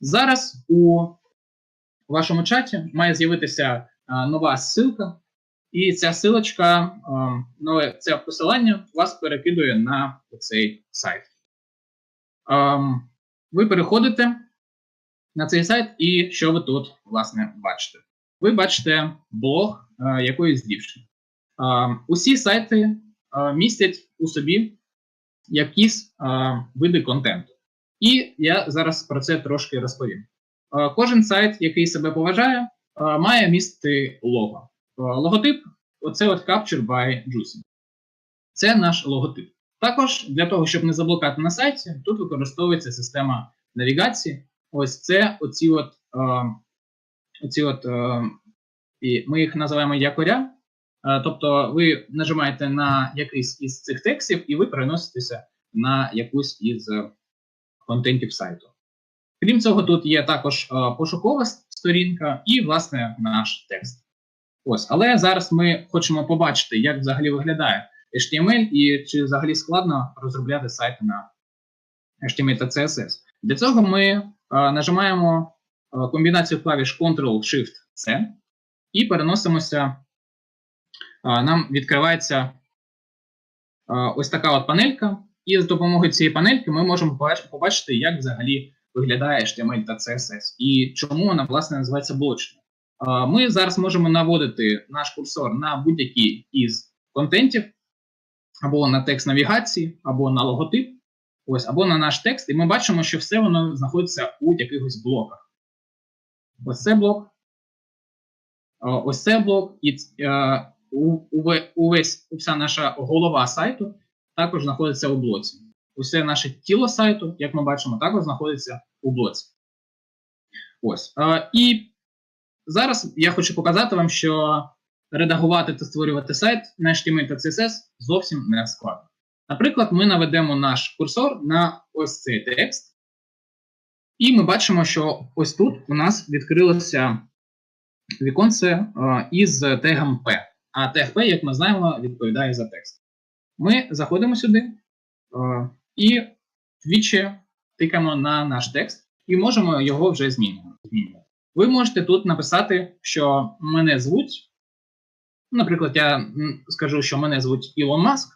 Зараз у вашому чаті має з'явитися а, нова ссылка, і ця ссылочка, а, нове це посилання вас перекидує на цей сайт. Ам, ви переходите на цей сайт, і що ви тут, власне, бачите? Ви бачите блог якоїсь дівчини. Усі сайти містять у собі якісь види контенту. І я зараз про це трошки розповім. Кожен сайт, який себе поважає, має містити лого. Логотип оце от Capture by Juicy. Це наш логотип. Також для того, щоб не заблукати на сайті, тут використовується система навігації. Ось це оці от, е, оці от е, і ми їх називаємо якоря. Е, тобто ви нажимаєте на якийсь із цих текстів, і ви переноситеся на якусь із е, контентів сайту. Крім цього, тут є також е, пошукова сторінка і, власне, наш текст. Ось, але зараз ми хочемо побачити, як взагалі виглядає HTML і чи взагалі складно розробляти сайти на HTML та CSS. Для цього ми е, нажимаємо е, комбінацію клавіш Ctrl-Shift-C і переносимося. е, нам відкривається е, ось така от панелька, і з допомогою цієї панельки ми можемо побачити, як взагалі виглядає HTML та CSS і чому вона власне називається блочною. Ми зараз можемо наводити наш курсор на будь-який із контентів, або на текст навігації, або на логотип, ось, або на наш текст, і ми бачимо, що все воно знаходиться у якихось блоках. Ось це блок, ось це блок, і увесь, вся наша голова сайту також знаходиться у блоці. Усе наше тіло сайту, як ми бачимо, також знаходиться у блоці. Ось. І зараз я хочу показати вам, що редагувати та створювати сайт на HTML та CSS зовсім не складно. Наприклад, ми наведемо наш курсор на ось цей текст, і ми бачимо, що ось тут у нас відкрилося віконце із тегом P. А тег P, як ми знаємо, відповідає за текст. Ми заходимо сюди е, і двічі тикаємо на наш текст і можемо його вже змінювати. Ви можете тут написати, що мене звуть. Наприклад, я скажу, що мене звуть Ілон Маск,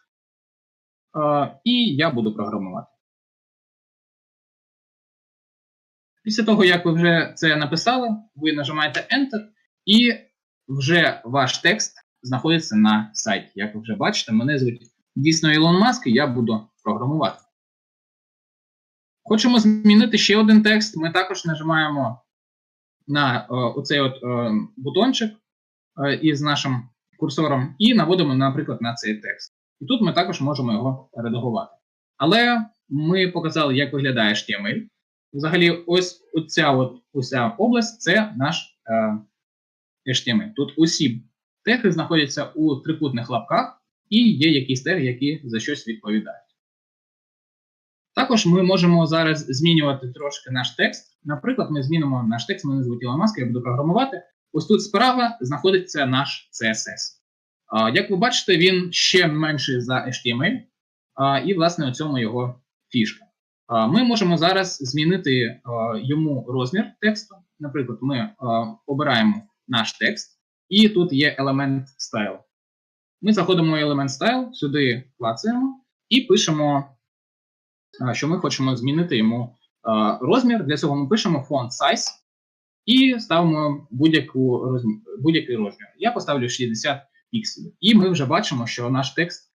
е, і я буду програмувати. Після того, як ви вже це написали, ви нажимаєте Enter, і вже ваш текст знаходиться на сайті. Як ви вже бачите, мене звуть дійсно Ілон Маск, і я буду програмувати. Хочемо змінити ще один текст. Ми також нажимаємо на е, оцей от е, бутончик е, із нашим курсором і наводимо, наприклад, на цей текст. І тут ми також можемо його редагувати. Але ми показали, як виглядає HTML. Взагалі, ось оця от уся область це наш HTML. Тут усі теги знаходяться у трикутних лапках, і є якісь теги, які за щось відповідають. Також ми можемо зараз змінювати трошки наш текст. Наприклад, ми змінимо наш текст, мене звуть Ілон Маск, я буду програмувати. Ось тут справа знаходиться наш CSS. Як ви бачите, він ще менший за HTML, і, власне, у цьому його фішка. Ми можемо зараз змінити йому розмір тексту. Наприклад, ми обираємо наш текст, і тут є елемент style. Ми заходимо в елемент style, сюди клацаємо і пишемо, що ми хочемо змінити йому розмір. Для цього ми пишемо font size і ставимо будь-яку розмір, будь-який розмір. Я поставлю 60 пікселів. І ми вже бачимо, що наш текст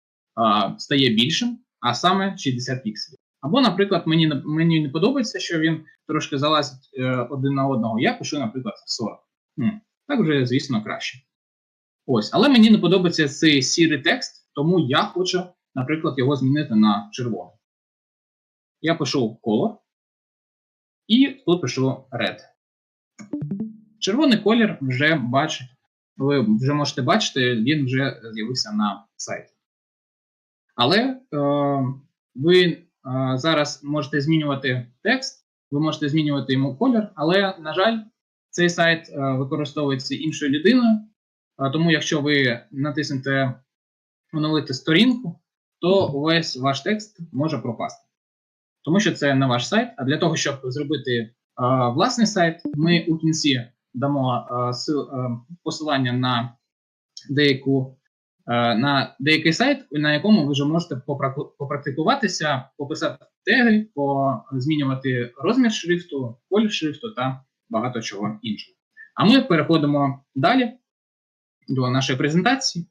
стає більшим, а саме 60 пікселів. Або, наприклад, мені, мені не подобається, що він трошки залазить е, один на одного. Я пишу, наприклад, 40. Так вже, звісно, краще. Ось, але мені не подобається цей сірий текст, тому я хочу, наприклад, його змінити на червоний. Я пишу color і тут пишу red. Червоний колір вже бачить, ви вже можете бачити, він вже з'явився на сайті. Але е, ви е, зараз можете змінювати текст, ви можете змінювати йому колір, але, на жаль, цей сайт е, використовується іншою людиною. Тому, якщо ви натиснете оновити сторінку, то увесь ваш текст може пропасти. Тому що це не ваш сайт, а для того, щоб зробити власний сайт. Ми у кінці дамо посилання на деяку на деякий сайт, на якому ви вже можете попрактикуватися, пописати теги, змінювати розмір шрифту, колір шрифту та багато чого іншого. А ми переходимо далі до нашої презентації.